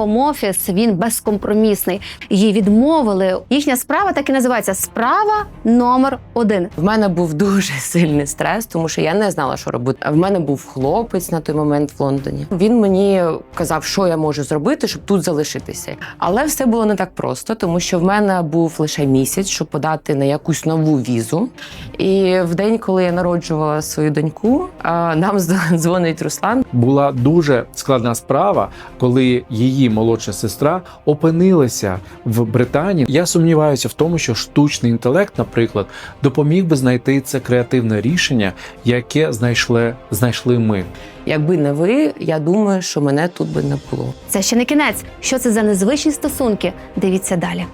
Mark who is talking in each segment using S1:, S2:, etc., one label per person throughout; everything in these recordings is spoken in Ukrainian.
S1: хом-офіс він безкомпромісний. Її відмовили. Їхня справа так і називається справа номер один.
S2: В мене був дуже сильний стрес, тому що я не знала, що робити. В мене був хлопець на той момент в Лондоні. Він мені казав, що я можу зробити, щоб тут залишитися. Але все було не так просто, тому що в мене був лише місяць, щоб подати на якусь нову візу. І в день, коли я народжувала свою доньку, нам дзвонить Руслан.
S3: Була дуже складна справа, коли її молодша сестра опинилася в Британії. Я сумніваюся в тому, що штучний інтелект, наприклад, допоміг би знайти це креативне рішення, яке знайшли, знайшли ми.
S2: Якби не ви, я думаю, що мене тут би не було.
S1: Це ще не кінець. Що це за незвичні стосунки? Дивіться далі.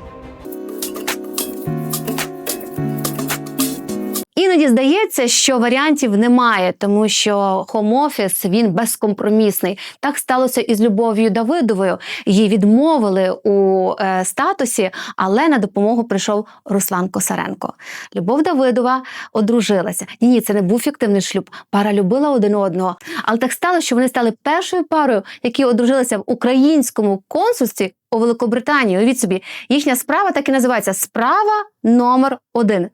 S1: Іноді здається, що варіантів немає, тому що хом-офіс він безкомпромісний. Так сталося і з Любов'ю Давидовою. Її відмовили у е, статусі, але на допомогу прийшов Руслан Косаренко. Любов Давидова одружилася. Ні, ні, це не був фіктивний шлюб. Пара любила один одного. Але так стало, що вони стали першою парою, які одружилися в українському консульстві у Великобританії. Уявіть собі, їхня справа так і називається справа номер один.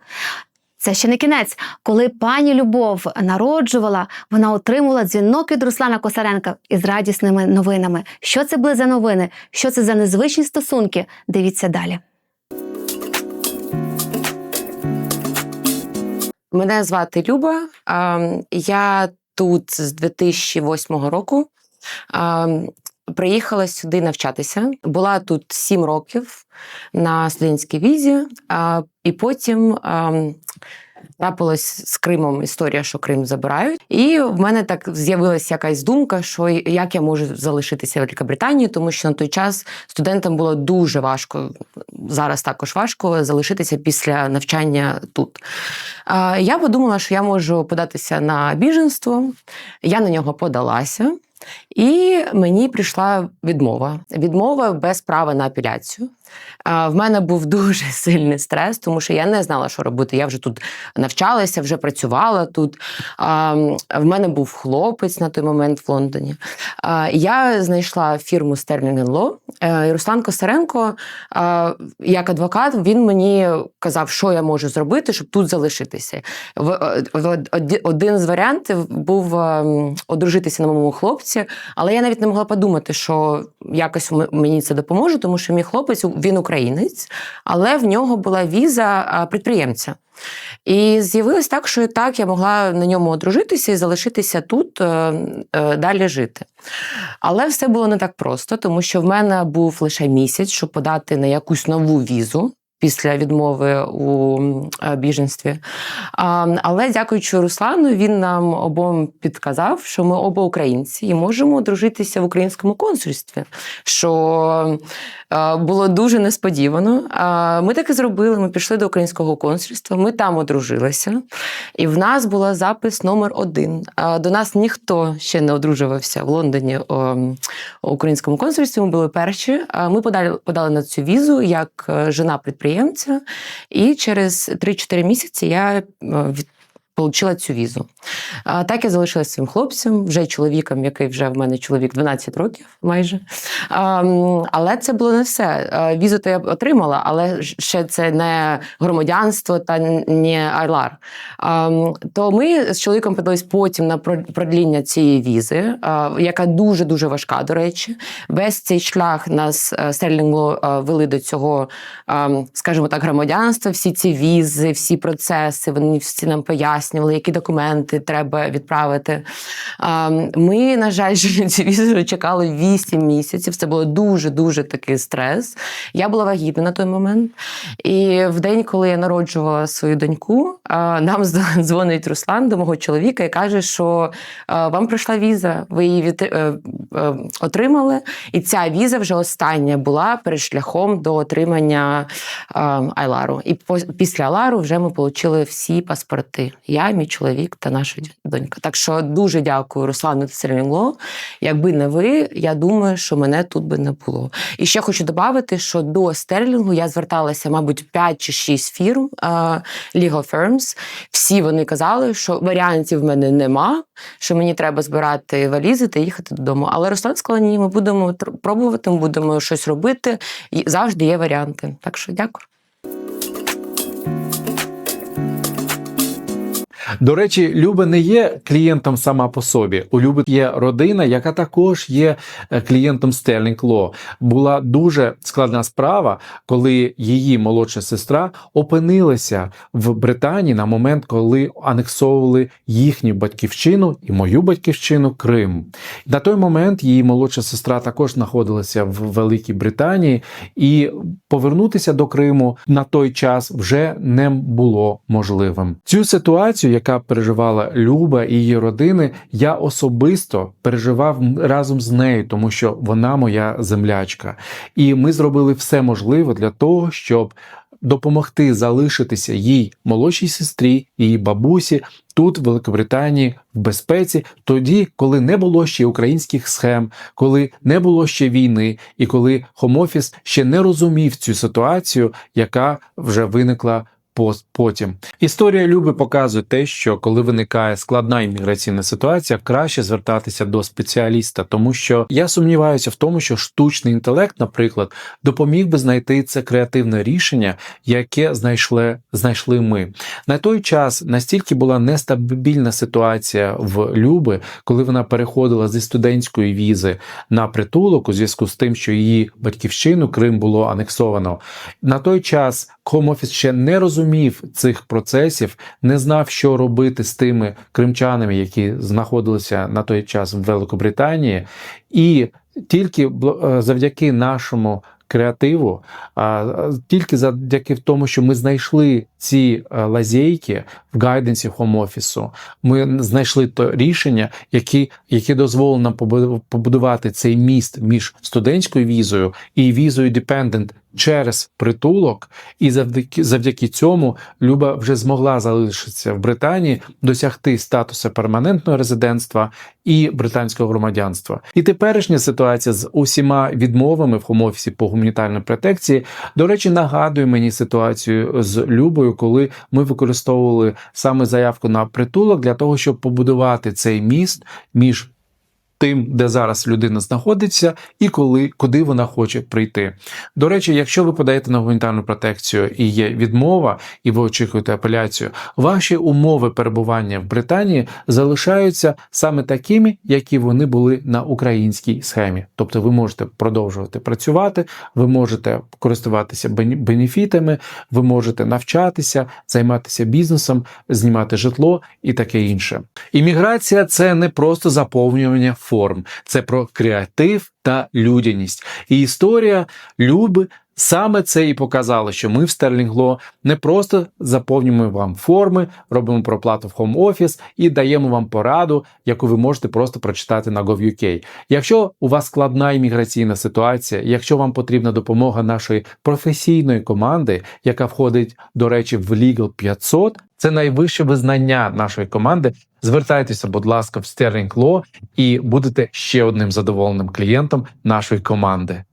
S1: Це ще не кінець. Коли пані Любов народжувала, вона отримала дзвінок від Руслана Косаренка із радісними новинами. Що це були за новини? Що це за незвичні стосунки? Дивіться далі.
S2: Мене звати Люба. Я тут з 2008 року. Приїхала сюди навчатися. Була тут 7 років на студентській візі, а, і потім а, трапилась з Кримом історія, що Крим забирають. І в мене так з'явилася якась думка, що як я можу залишитися в Великобританії, тому що на той час студентам було дуже важко, зараз також важко залишитися після навчання тут. А, Я подумала, що я можу податися на біженство. Я на нього подалася. І мені прийшла відмова. Відмова без права на апеляцію. В мене був дуже сильний стрес, тому що я не знала, що робити. Я вже тут навчалася, вже працювала тут. В мене був хлопець на той момент в Лондоні. Я знайшла фірму Sterling Law. Е, І Руслан Косаренко, як адвокат, він мені казав, що я можу зробити, щоб тут залишитися. В- Один з варіантів був ем, одружитися на моєму хлопці, але я навіть не могла подумати, що якось мені це допоможе, тому що мій хлопець він українець, але в нього була віза підприємця. І з'явилось так, що так я могла на ньому одружитися і залишитися тут е, е, далі жити. Але все було не так просто, тому що в мене був лише місяць, щоб подати на якусь нову візу. Після відмови у е, біженстві. Але дякуючи Руслану, він нам обом підказав, що ми оба українці і можемо одружитися в українському консульстві, що е, було дуже несподівано. Ми так і зробили. Ми пішли до українського консульства, ми там одружилися, і в нас була запис номер один. До нас ніхто ще не одружувався в Лондоні у українському консульстві. Ми були перші. Ми подали, подали на цю візу як е, жена підприємця, і через 3-4 місяці я е, від. Получила цю візу. А, так я залишилася своїм хлопцем, вже чоловіком, який вже в мене чоловік 12 років майже. А, але це було не все. Візу то я отримала, але ще це не громадянство та не Айлар. А, то ми з чоловіком подались потім на продління цієї візи, яка дуже дуже важка, до речі. Весь цей шлях нас е, Стерлінгу е, вели до цього, скажімо так, громадянства, всі ці візи, всі процеси, вони всі нам пояснювали, які документи треба відправити. Ми, на жаль, цю візу чекали 8 місяців. Це було дуже-дуже такий стрес. Я була вагітна на той момент. І в день, коли я народжувала свою доньку, нам дзвонить Руслан до мого чоловіка і каже, що вам прийшла віза, ви її е, е, отримали. І ця віза вже остання була перед шляхом до отримання Айлару. І після Айлару вже ми отримали всі паспорти. Я, мій чоловік та наша донька. Так що дуже дякую Руслану та Селінгло. Якби не ви, я думаю, що мене тут би не було. І ще хочу додати, що до стерлінгу я зверталася, мабуть, 5 чи 6 фірм е, legal firms. Всі вони казали, що варіантів в мене нема, що мені треба збирати валізи та їхати додому. Але Руслан сказав, ні, ми будемо пробувати, ми будемо щось робити. І завжди є варіанти. Так що дякую.
S3: До речі, Люба не є клієнтом сама по собі. У Люби є родина, яка також є е, клієнтом Sterling Law. Була дуже складна справа, коли її молодша сестра опинилася в Британії на момент, коли анексовували їхню батьківщину і мою батьківщину Крим. На той момент її молодша сестра також знаходилася в Великій Британії, і повернутися до Криму на той час вже не було можливим. Цю ситуацію, яка переживала Люба і її родини, я особисто переживав разом з нею, тому що вона моя землячка. І ми зробили все можливе для того, щоб допомогти залишитися їй молодшій сестрі, її бабусі тут, в Великобританії, в безпеці, тоді, коли не було ще українських схем, коли не було ще війни, і коли Хомофіс ще не розумів цю ситуацію, яка вже виникла потім. Історія Люби показує те, що коли виникає складна імміграційна ситуація, краще звертатися до спеціаліста, тому що я сумніваюся в тому, що штучний інтелект, наприклад, допоміг би знайти це креативне рішення, яке знайшли, знайшли ми. На той час настільки була нестабільна ситуація в Люби, коли вона переходила зі студентської візи на притулок у зв'язку з тим, що її батьківщину Крим було анексовано. На той час Office ще не розумів цих процесів, не знав, що робити з тими кримчанами, які знаходилися на той час в Великобританії, і тільки е, завдяки нашому креативу, тільки завдяки тому, що ми знайшли ці е, лазейки в гайденсі Office, ми знайшли то рішення, які, які дозволили нам побу- побудувати цей міст між студентською візою і візою Dependent через притулок, і завдяки, завдяки цьому Люба вже змогла залишитися в Британії, досягти статусу перманентного резидентства і британського громадянства. І теперішня ситуація з усіма відмовами в хомофісі по гуманітарній протекції, до речі, нагадує мені ситуацію з Любою, коли ми використовували саме заявку на притулок для того, щоб побудувати цей міст між тим, де зараз людина знаходиться, і коли куди вона хоче прийти. До речі, якщо ви подаєте на гуманітарну протекцію і є відмова, і ви очікуєте апеляцію, ваші умови перебування в Британії залишаються саме такими, які вони були на українській схемі. Тобто, ви можете продовжувати працювати, ви можете користуватися бенефітами, ви можете навчатися, займатися бізнесом, знімати житло і таке інше. Імміграція це не просто заповнювання форм, це про креатив та людяність. І історія Люби саме це і показала, що ми в Law не просто заповнюємо вам форми, робимо проплату в Home Office і даємо вам пораду, яку ви можете просто прочитати на Gov.uk. Якщо у вас складна імміграційна ситуація, якщо вам потрібна допомога нашої професійної команди, яка входить, до речі, в Legal 500, це найвище визнання нашої команди. Звертайтеся, будь ласка, в Sterling Law і будете ще одним задоволеним клієнтом нашої команди.